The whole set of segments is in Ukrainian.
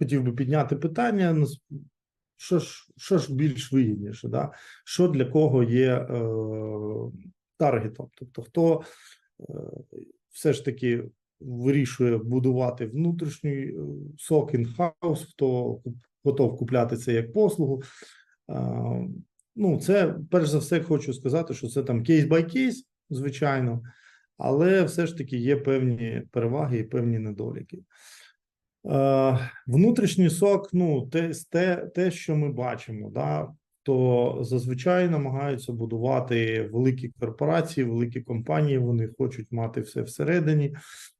хотів би підняти питання: нас- що ж, що ж більш вигідніше, да? що для кого є е, таргетом? Тобто, хто е, все ж таки вирішує будувати внутрішній е, сок інхаус, хто готов купляти це як послугу. Е, Ну, це перш за все хочу сказати, що це там кейс бай кейс, звичайно, але все ж таки є певні переваги і певні недоліки. Е, внутрішній сок, ну, те, те, те, що ми бачимо, да, то зазвичай намагаються будувати великі корпорації, великі компанії. Вони хочуть мати все всередині.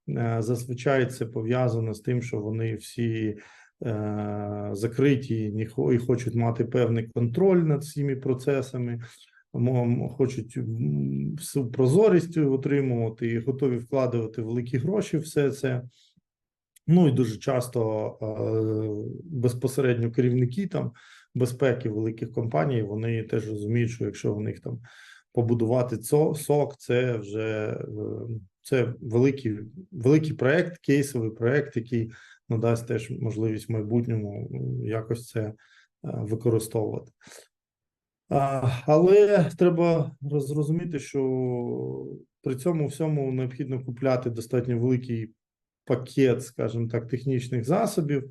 Е, Зазвичай це пов'язано з тим, що вони всі е, закриті і хочуть мати певний контроль над всіми процесами. Хочуть всю прозорість отримувати і готові вкладувати великі гроші. Все це. Ну і дуже часто е, безпосередньо керівники там безпеки великих компаній вони теж розуміють, що якщо в них там побудувати цо- сок, це вже е, це великий, великий проект, кейсовий проект, який надасть теж можливість в майбутньому якось це е, використовувати. Але треба роз- зрозуміти, що при цьому всьому необхідно купляти достатньо великий пакет, скажімо так, технічних засобів,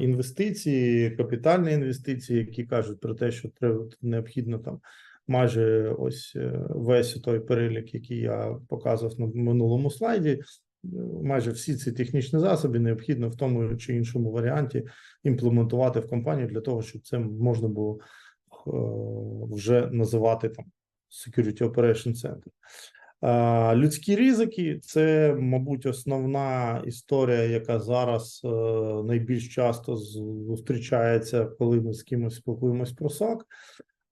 інвестиції, капітальні інвестиції, які кажуть про те, що треба необхідно там майже ось е, весь той перелік, який я показував на минулому слайді. е, Майже всі ці технічні засоби необхідно в тому чи іншому варіанті імплементувати в компанію для того, щоб це можна було е, вже називати там Security Operation Center. Людські ризики це, мабуть, основна історія, яка зараз е, найбільш часто зустрічається, коли ми з кимось спілкуємось про СОК.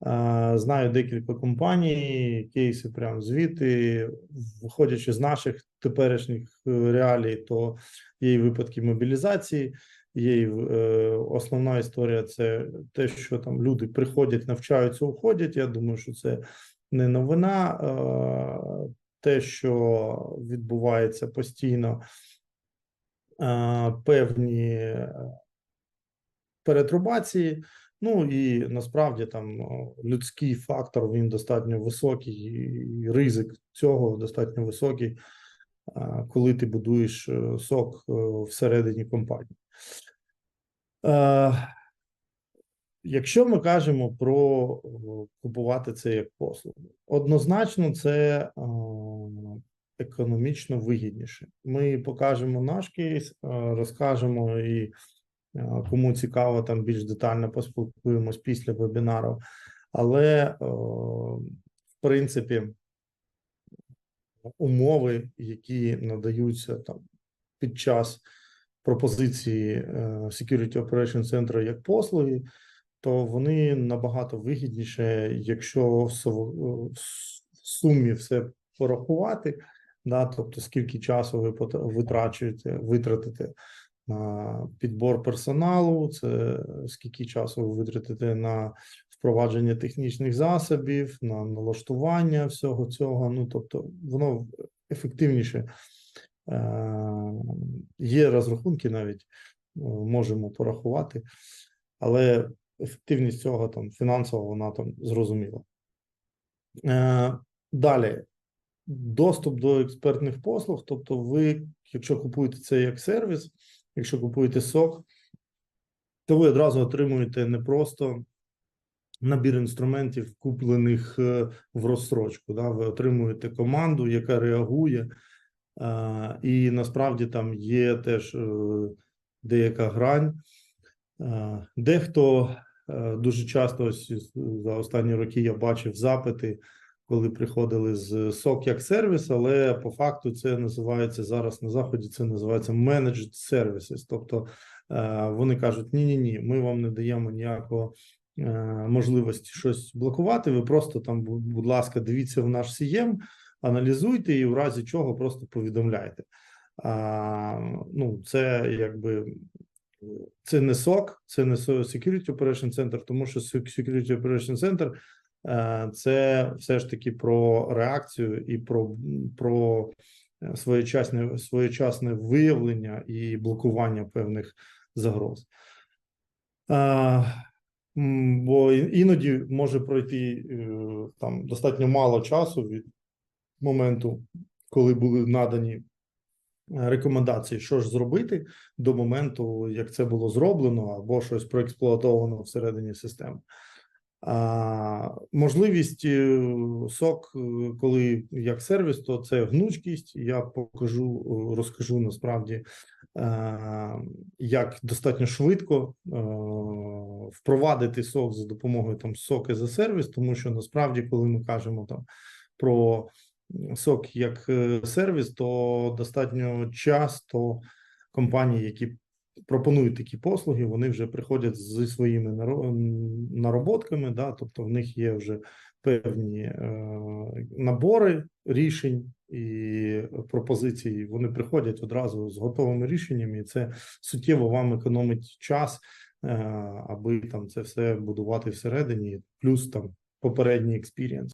Е, Знаю декілька компаній, кейси прямо звідти, виходячи з наших теперішніх е, реалій, то є і випадки мобілізації. Є е, основна історія це те, що там люди приходять, навчаються, уходять. Я думаю, що це не новина. Е, те, що відбувається постійно, е, певні е, перетрубації. Ну і насправді там людський фактор він достатньо високий, і ризик цього достатньо високий, е, коли ти будуєш е, сок е, всередині компанії. Е, Якщо ми кажемо про купувати це як послугу, однозначно це е, економічно вигідніше. Ми покажемо наш кейс, е, розкажемо і е, кому цікаво, там більш детально поспілкуємось після вебінару. Але, в принципі, умови, які надаються там під час пропозиції е, Security Operation Center як послуги, то вони набагато вигідніше, якщо в сумі все порахувати, да, тобто скільки часу ви витрачуєте, витратите на підбор персоналу, це скільки часу ви витратите на впровадження технічних засобів, на налаштування всього цього. Ну тобто, воно ефективніше. Е, Є розрахунки навіть, е, можемо порахувати, але ефективність цього там фінансово вона там зрозуміла. Е, Далі доступ до експертних послуг. Тобто, ви, якщо купуєте це як сервіс, якщо купуєте сок, то ви одразу отримуєте не просто набір інструментів, куплених е, в розстрочку. Да? Ви отримуєте команду, яка реагує, е, і насправді там є теж е, деяка грань. Дехто дуже часто ось за останні роки я бачив запити, коли приходили з сок як сервіс, але по факту це називається зараз на заході. Це називається managed services. Тобто е, вони кажуть: ні, ні, ні, ми вам не даємо ніякого е, можливості щось блокувати. Ви просто там, будь ласка, дивіться в наш CM, аналізуйте і в разі чого просто повідомляйте. А, ну, це якби це не SOC, це не Security Operation Center, тому що Security Operation Center це все ж таки про реакцію і про, про е, своєчасне, своєчасне виявлення і блокування певних загроз. Бо іноді може пройти е, там достатньо мало часу від моменту, коли були надані е, рекомендації, що ж зробити до моменту, як це було зроблено, або щось проексплуатовано всередині системи. Можливість е, сок, е, коли як сервіс, то це гнучкість. Я покажу, е, розкажу насправді, як достатньо швидко впровадити сок за допомогою там сок за сервіс, тому що насправді, коли ми кажемо там про сок як сервіс, то достатньо часто компанії, які пропонують такі послуги, вони вже приходять зі своїми наро- нароботками, да, тобто в них є вже певні е, набори рішень і пропозицій. Вони приходять одразу з готовими рішеннями, і це суттєво вам економить час, е, аби там це все будувати всередині, плюс там попередній експірієнс.